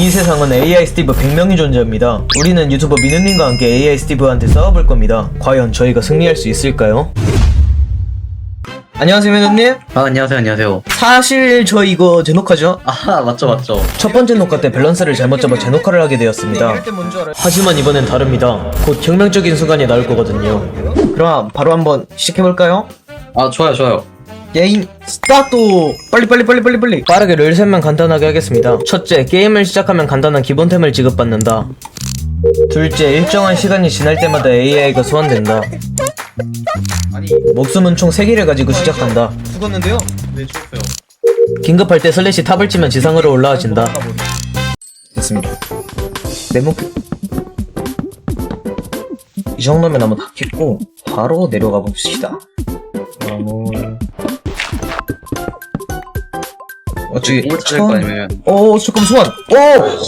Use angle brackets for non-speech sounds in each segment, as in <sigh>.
이 세상은 AI 스티브 100명이 존재합니다. 우리는 유튜버 민우님과 함께 AI 스티브한테 싸워볼 겁니다. 과연 저희가 승리할 수 있을까요? 안녕하세요 민우님. 아 안녕하세요 안녕하세요 사실 저 이거 제 녹화죠? 아 맞죠 맞죠 첫 번째 녹화 때 밸런스를 잘못 잡아 제 녹화를 하게 되었습니다. 하지만 이번엔 다릅니다. 곧 혁명적인 순간이 나올 거거든요. 그럼 바로 한번 시작해볼까요? 아 좋아요 좋아요 게임 스타트! 빨리 빨리 빨리 빨리 빨리 빠르게 룰 셋만 간단하게 하겠습니다. 첫째, 게임을 시작하면 간단한 기본템을 지급받는다. 둘째, 일정한 시간이 지날 때마다 AI가 소환된다. 아니 목숨은 총 3개를 가지고 시작한다. 죽었는데요? 네 좋았어요 긴급할 때 슬래시 탑을 치면 지상으로 올라와진다. 됐습니다. 내 목표. 이 정도면 한번 다 깼고, 바로 내려가 봅시다. 어, 저기, 뭘 찾을 거 아니면 오, 잠깐 소환. 오!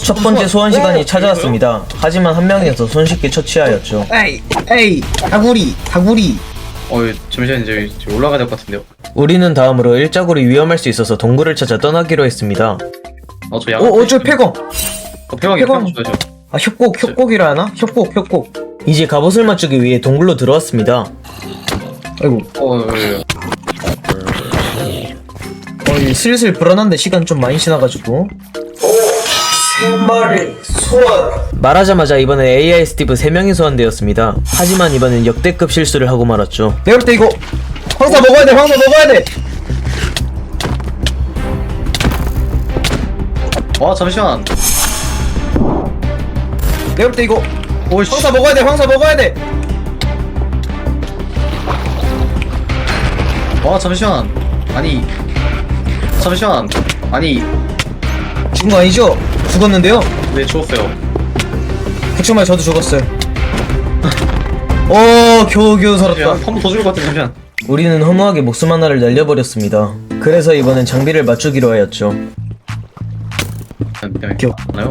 첫 번째 소환 시간이 찾아왔습니다. 하지만 한 명이서 손쉽게 처치하였죠. 에이, 에이, 다구리, 다구리. 어 잠시만 이제 이제 올라가야 될 것 같은데요 우리는 다음으로 일자골이 위험할 수 있어서 동굴을 찾아 떠나기로 했습니다. 어저 양 오, 오, 저 폐검. 어, 폐광이 폐광. 폐광 줘야죠 아, 협곡, 협곡이라 하나? 협곡, 협곡. 이제 갑옷을 맞추기 위해 동굴로 들어왔습니다. 아이고, 어 예, 예. 어, 이 슬슬 불안한데 시간 좀 많이 지나가지고. 세 마리 소환. 말하자마자 이번에 AI 스티브 3명이 소환되었습니다. 하지만 이번엔 역대급 실수를 하고 말았죠. 내가 볼 때 이거 황사 먹어야 돼, 황사 먹어야 돼. 와 잠시만 내가 볼 때 이거 오이씨 황사 먹어야 돼, 황사 먹어야 돼. 와 잠시만 아니 잠시만 아니 죽은 거 아니죠? 죽었는데요? 네 죽었어요 걱정마요, 저도 죽었어요. <laughs> 어, 겨우겨우 살았다. 한번 더 죽을 것 같아 잠시만 우리는 허무하게 목숨 하나를 날려버렸습니다. 그래서 이번엔 장비를 맞추기로 하였죠. 기억. 나요?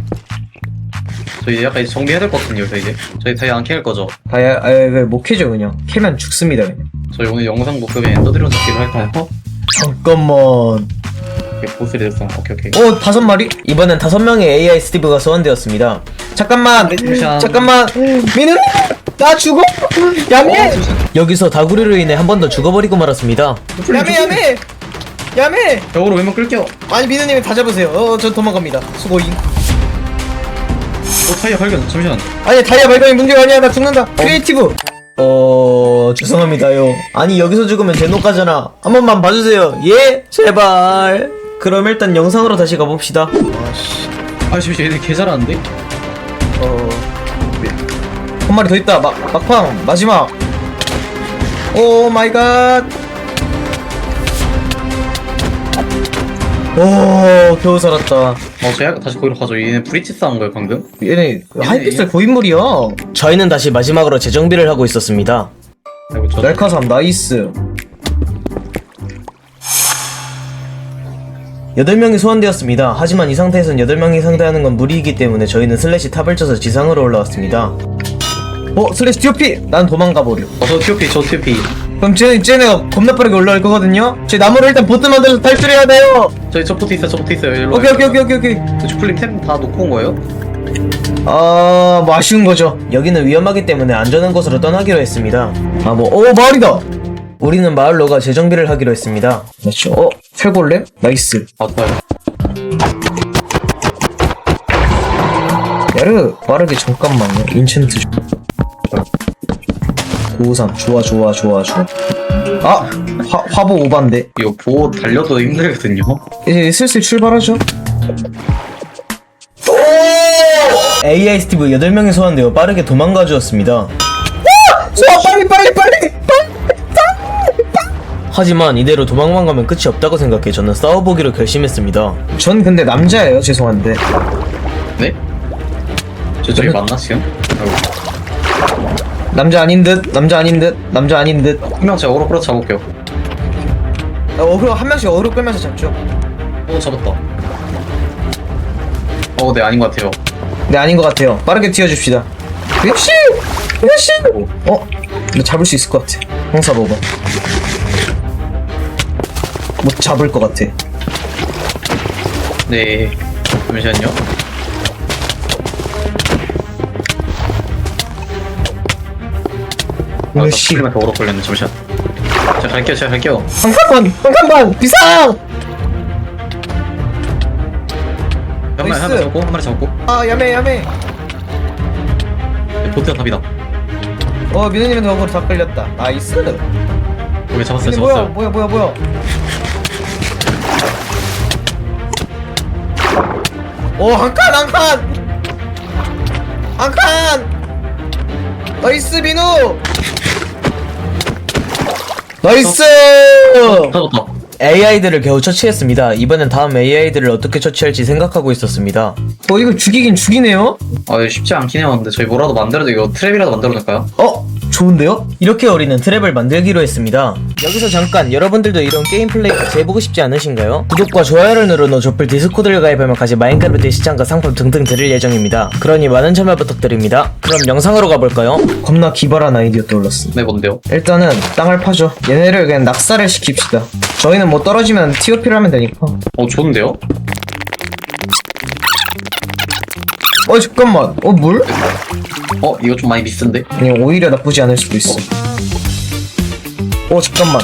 저희 약간 이제 정리해야 될 것 같은데요 저희 이제 저희 다이 안 캐할 거죠 아야, 아야, 왜못 캐죠 그냥. 캐면 죽습니다 그냥. 저희 오늘 영상 목표에 엔더드론 잡기로 할까요? 잠깐만. 이렇게 보스 레드성 오케이 오케이 어, 다섯 마리? 이번엔 다섯 명의 AI 스티브가 소환되었습니다. 잠깐만, 잠시만. 잠깐만. 민우, 나 죽어. 야매. 여기서 다구리로 인해 한 번 더 죽어버리고 말았습니다. 야매, 야매, 야매. 벽으로 왼만 끌게요 아니 민우님이 다 잡으세요. 어, 저 도망갑니다. 수고잉. 어 타이어 발견 잠시만 아니 다이아 발견이 문제가 아니야 나 죽는다 크리에이티브 어 죄송합니다요 아니 여기서 죽으면 제노까잖아 한 번만 봐주세요 예 제발 그럼 일단 영상으로 다시 가봅시다 아 잠시 얘네 개 잘하는데? 어 한 마리 더 있다 막 막팡 마지막 오 마이 갓 오, 겨우 살았다. 어, 제가 다시 거기로 가죠. 얘네 브리티스 한 거예요, 방금? 얘네 하이픽셀 고인물이야. 저희는 다시 마지막으로 재정비를 하고 있었습니다. 아이고, 저. 넬카삼 나이스 8명이 소환되었습니다. 하지만 이 상태에선 8명이 상대하는 건 무리이기 때문에 저희는 슬래시 탑을 쳐서 지상으로 올라왔습니다. 어? 슬래시 TOP! 난 도망가버려. 어, 저 TOP, 저 TOP. 그럼 쟤, 쟤네가 겁나 빠르게 올라올 거거든요? 제 나무를 일단 보트 만들어서 탈출해야 돼요! 저기 저 포트 있어요, 저 포트 있어요. 일로 오케이. 오케이, 오케이, 오케이, 오케이. 저 주플링 템다 놓고 온 거예요? 아, 뭐 아쉬운 거죠. 여기는 위험하기 때문에 안전한 곳으로 떠나기로 했습니다. 아, 뭐, 오, 마을이다! 우리는 마을로가 재정비를 하기로 했습니다. 맞죠? 어, 철골렘? 나이스. 아, 좋아요. 야르, 빠르게 잠깐만요. 인챈트 좀. 953. 좋아, 좋아, 좋아, 좋아. 아! 화, 화보 오반데. 이거 보호 달려도 힘들거든요. 이제 슬슬 출발하죠. AI 스티브 8명이 소환되어 빠르게 도망가 주었습니다. 쏘아! 빨리, 빨리, 빨리! 하지만 이대로 도망만 가면 끝이 없다고 생각해 저는 싸워보기로 결심했습니다. 전 근데 남자예요, 죄송한데. 네? 저 저기 맞나, 지금? 남자 아닌 듯, 남자 아닌 듯, 남자 아닌 듯. 한명 제가 어그로 끌어 잡을게요. 어그로 한 명씩 어그로 끌면서 잡죠. 오, 잡았다. 어, 네, 아닌 것 같아요. 네 아닌 것 같아요. 빠르게 튀어줍시다. 역시, 역시. 어, 이거 잡을 수 있을 것 같아. 형사 먹어. 못 잡을 것 같아. 네 잠시만요 아, 민우 씨. 더 오래 걸렸네 잠시만 제가 갈게요 제가 갈게요 한 칸만 한 칸만 비상. 한 마리 한 마리 나이스. 잡고 한 마리 잡고 아 야매 야매. 네, 보트가 답이다 어 민우님의 덕으로 다 끌렸다. 나이스. 오케이 잡았어요 뭐야 잡았어요 뭐야 뭐야 뭐야. 오 한 칸 한 칸. 한 칸. 나이스 민우. 나이스. 잡았다 AI들을 겨우 처치했습니다. 이번엔 다음 AI들을 어떻게 처치할지 생각하고 있었습니다. 어, 이거 죽이긴 죽이네요? 아 이거 쉽지 않긴 해요 근데 저희 뭐라도 만들어도 이거 트랩이라도 만들어 놓을까요? 어? 좋은데요? 이렇게 우리는 트랩을 만들기로 했습니다. 여기서 잠깐 여러분들도 이런 게임 플레이 같이 해보고 싶지 않으신가요? 구독과 좋아요를 눌러 노조플 디스코드를 가입하면 같이 마인크래프트 시장과 상품 등등 드릴 예정입니다. 그러니 많은 참여 부탁드립니다. 그럼 영상으로 가볼까요? 겁나 기발한 아이디어 떠올랐어. 네 뭔데요? 일단은 땅을 파죠. 얘네를 그냥 낙사를 시킵시다. 저희는 뭐 떨어지면 TOP를 하면 되니까. 어 좋은데요? 어 잠깐만. 어 물? 어 이거 좀 많이 미스인데? 아니 오히려 나쁘지 않을 수도 있어. 어 잠깐만.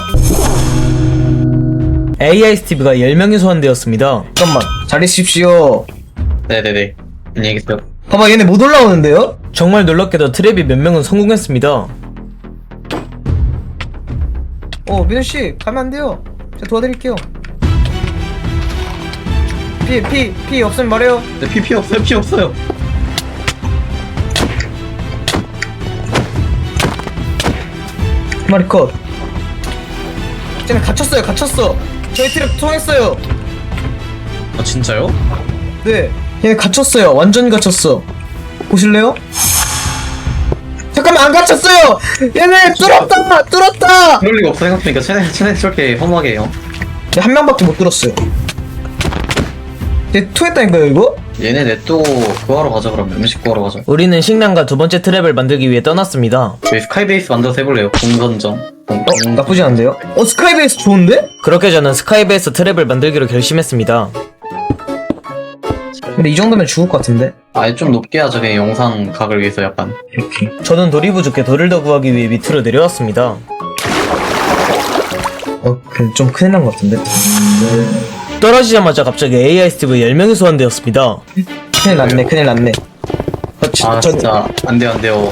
AI 스티브가 10명이 소환되었습니다. 잠깐만. 잘 있으십시오. 네네네 안녕히 계세요 봐봐 얘네 못 올라오는데요? 정말 놀랍게도 트랩이 몇 명은 성공했습니다. 어 민우씨 가면 안 돼요. 제가 도와드릴게요. 피, 피, 피 없으면 말해요. 네, 피, 피 없어요 피 없어요 한 마리 컷. 쟤네 갇혔어요, 갇혔어. 저희 트랩 통했어요. 아 진짜요? 네. 얘 갇혔어요. 완전 갇혔어. 보실래요? 잠깐만 안 갇혔어요. 얘네 뚫었다, 뚫었다. 그럴 리가 없어 생각해보니까 쟤네 쟤네 저렇게 허무하게 해요 얘 한 명밖에 못 뚫었어요. 얘 투했다니까요 이거? 얘네 냅두고 그거 하러 가자 그러면 음식 구하러 가자 우리는 식량과 두 번째 트랩을 만들기 위해 떠났습니다. 저희 스카이베이스 만들어서 해볼래요 공선점 공, 어? 나쁘지 않은데요? 어 스카이베이스 좋은데? 그렇게 저는 스카이베이스 트랩을 만들기로 결심했습니다. 근데 이 정도면 죽을 것 같은데? 아예 좀 높게 하자 그냥 영상 각을 위해서 약간 이렇게. 저는 돌이 부족해 돌을 더 구하기 위해 밑으로 내려왔습니다. 어, 그럼 좀 큰일 난 것 같은데? 떨어지자마자 갑자기 AI 스티브 10명이 소환되었습니다. 큰일 났네, 큰일 났네. 아, 저, 아 저- 진짜 안돼요 안돼요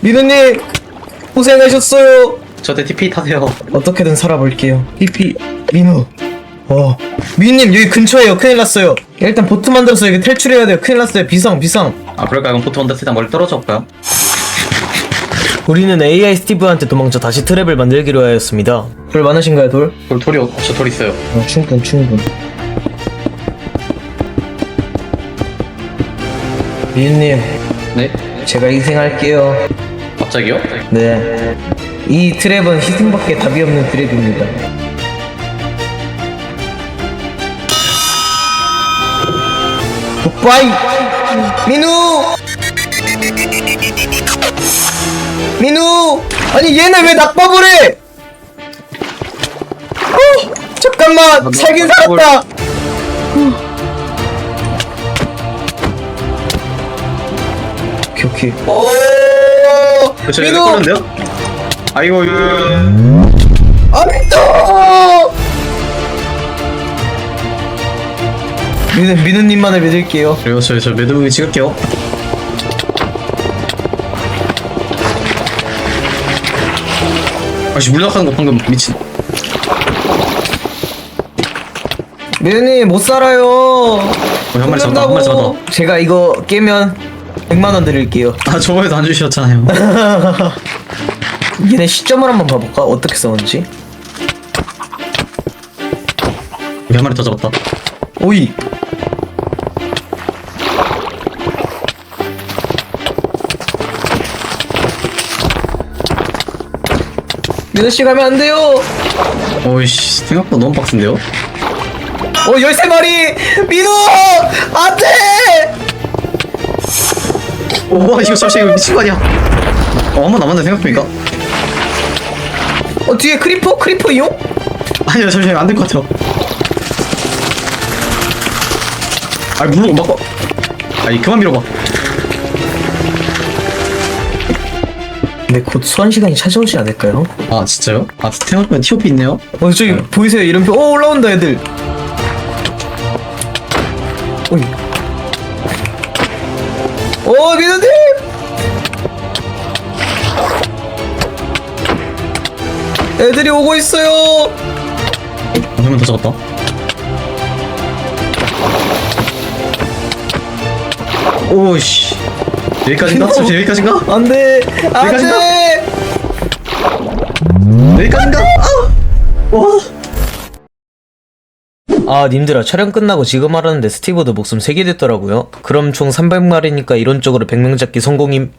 민우님, 고생하셨어요. 저한테 TP 타세요 어떻게든 살아볼게요. 삐삐, 민우. 어, 민우님, 여기 근처에요. 큰일 났어요. 일단 보트 만들어서 여기 탈출해야 돼요. 큰일 났어요. 비상, 비상. 아 그럴까요? 그럼 보트 원더스 일단 멀리 떨어져 볼까요? 우리는 AI 스티브한테 도망쳐 다시 트랩을 만들기로 하였습니다. 돌 많으신가요, 돌? 돌 돌이 없- 저돌 있어요 어, 충분, 충분. 민우님, 네? 제가 희생할게요. 갑자기요? 네. 이 트랩은 희생밖에 답이 없는 트랩입니다. 굿바이! 민우! 민우! 아니 얘는 왜 낙법을 해! 어! 잠깐만! 살긴 살았다! 오케이 오케이 오! 그쵸 민우! 이거 는데요 아이고 이거 아미또! 민우, 민우님만을 믿을게요. 그리고 저, 저 매듭무기 찍을게요 아씨 물약하는 거 방금 미친 민우님, 못 살아요. 어, 한 마리 잡았다 한 마리 잡았다 제가 이거 깨면 100만 원 드릴게요. <laughs> 아 저번에도 안 주셨잖아요 <laughs> 얘네 시점을 한번 봐볼까? 어떻게 싸웠는지? 한 마리 더 잡았다 오이! 민우씨 가면 안 돼요! 오이씨 생각보다 너무 빡센데요? 어, 13마리! 민우! 안 돼! 오 이거 잠시 이거 미친 거 아니야 어 한 번 남았네 생각해보니까 어, 뒤에 크리퍼? 크리퍼 이용? 아니요 잠시만 안될 것 같아요 아 물어 막 아니 그만 밀어봐 근데 곧 소환 시간이 찾아오지 않을까요? 아 진짜요? 아 생각보다 티오피 있네요? 어 저기 보이세요? 이름표. 어 올라온다 애들. 오이. 오 미드님! 애들이 오고 있어요. 한명더 잡았다. 오씨 여기까지인가? 잠시 여기까지인가? 안돼 여기까지인가? 안돼 여기까지인가? 아! 와 아 님들아 촬영 끝나고 지금 알았는데 스티브도 목숨 3개 됐더라고요 그럼 총 300마리니까 이론적으로 100명 잡기 성공임